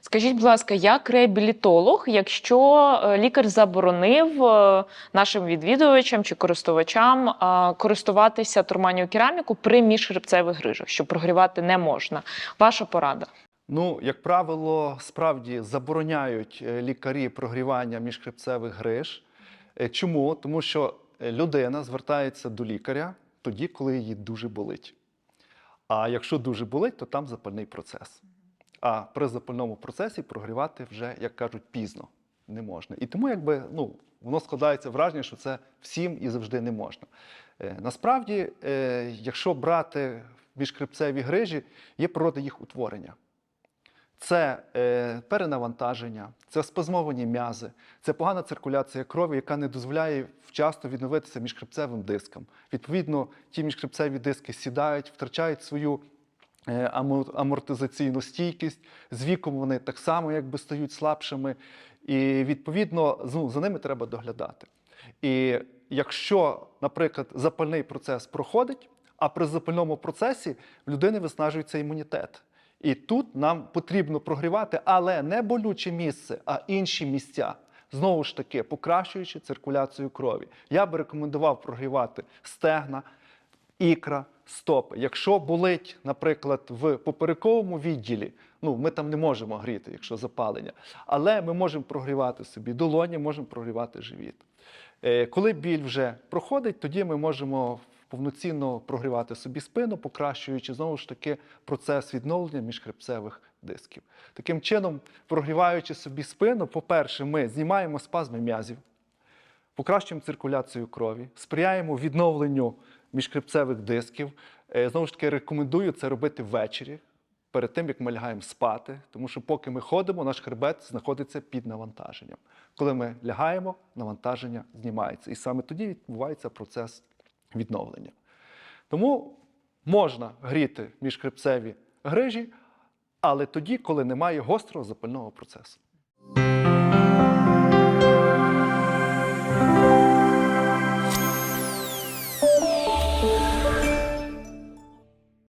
Скажіть, будь ласка, як реабілітолог, якщо е, лікар заборонив е, нашим відвідувачам чи користувачам е, користуватися турманію кераміку при міжхребцевих грижах, що прогрівати не можна? Ваша порада? Ну, як правило, справді забороняють лікарі прогрівання міжхребцевих гриж. Чому? Тому що людина звертається до лікаря тоді, коли її дуже болить. А якщо дуже болить, то там запальний процес. А при запальному процесі прогрівати вже, як кажуть, пізно не можна. І тому, якби ну, воно складається враження, що це всім і завжди не можна. Е, Насправді, е, якщо брати міжхребцеві грижі, є природа їх утворення. Це е, перенавантаження, це спазмовані м'язи, це погана циркуляція крові, яка не дозволяє вчасно відновитися міжхребцевим дискам. Відповідно, ті міжхребцеві диски сідають, втрачають свою амортизаційну стійкість. З віком вони так само якби стають слабшими. І відповідно ну, за ними треба доглядати. І якщо, наприклад, запальний процес проходить, а при запальному процесі в людини виснажується імунітет. І тут нам потрібно прогрівати, але не болюче місце, а інші місця. Знову ж таки, покращуючи циркуляцію крові. Я би рекомендував прогрівати стегна, ікра, стопи. Якщо болить, наприклад, в поперековому відділі, ну ми там не можемо гріти, якщо запалення, але ми можемо прогрівати собі долоні, можемо прогрівати живіт. Е, Коли біль вже проходить, тоді ми можемо повноцінно прогрівати собі спину, покращуючи знову ж таки процес відновлення міжхребцевих дисків. Таким чином, прогріваючи собі спину, по-перше, ми знімаємо спазми м'язів, покращуємо циркуляцію крові, сприяємо відновленню міжхребцевих дисків. Е, Знову ж таки, рекомендую це робити ввечері, перед тим як ми лягаємо спати, тому що поки ми ходимо, наш хребет знаходиться під навантаженням. Коли ми лягаємо, навантаження знімається. І саме тоді відбувається процес відновлення. Тому можна гріти міжхребцеві грижі, але тоді, коли немає гострого запального процесу.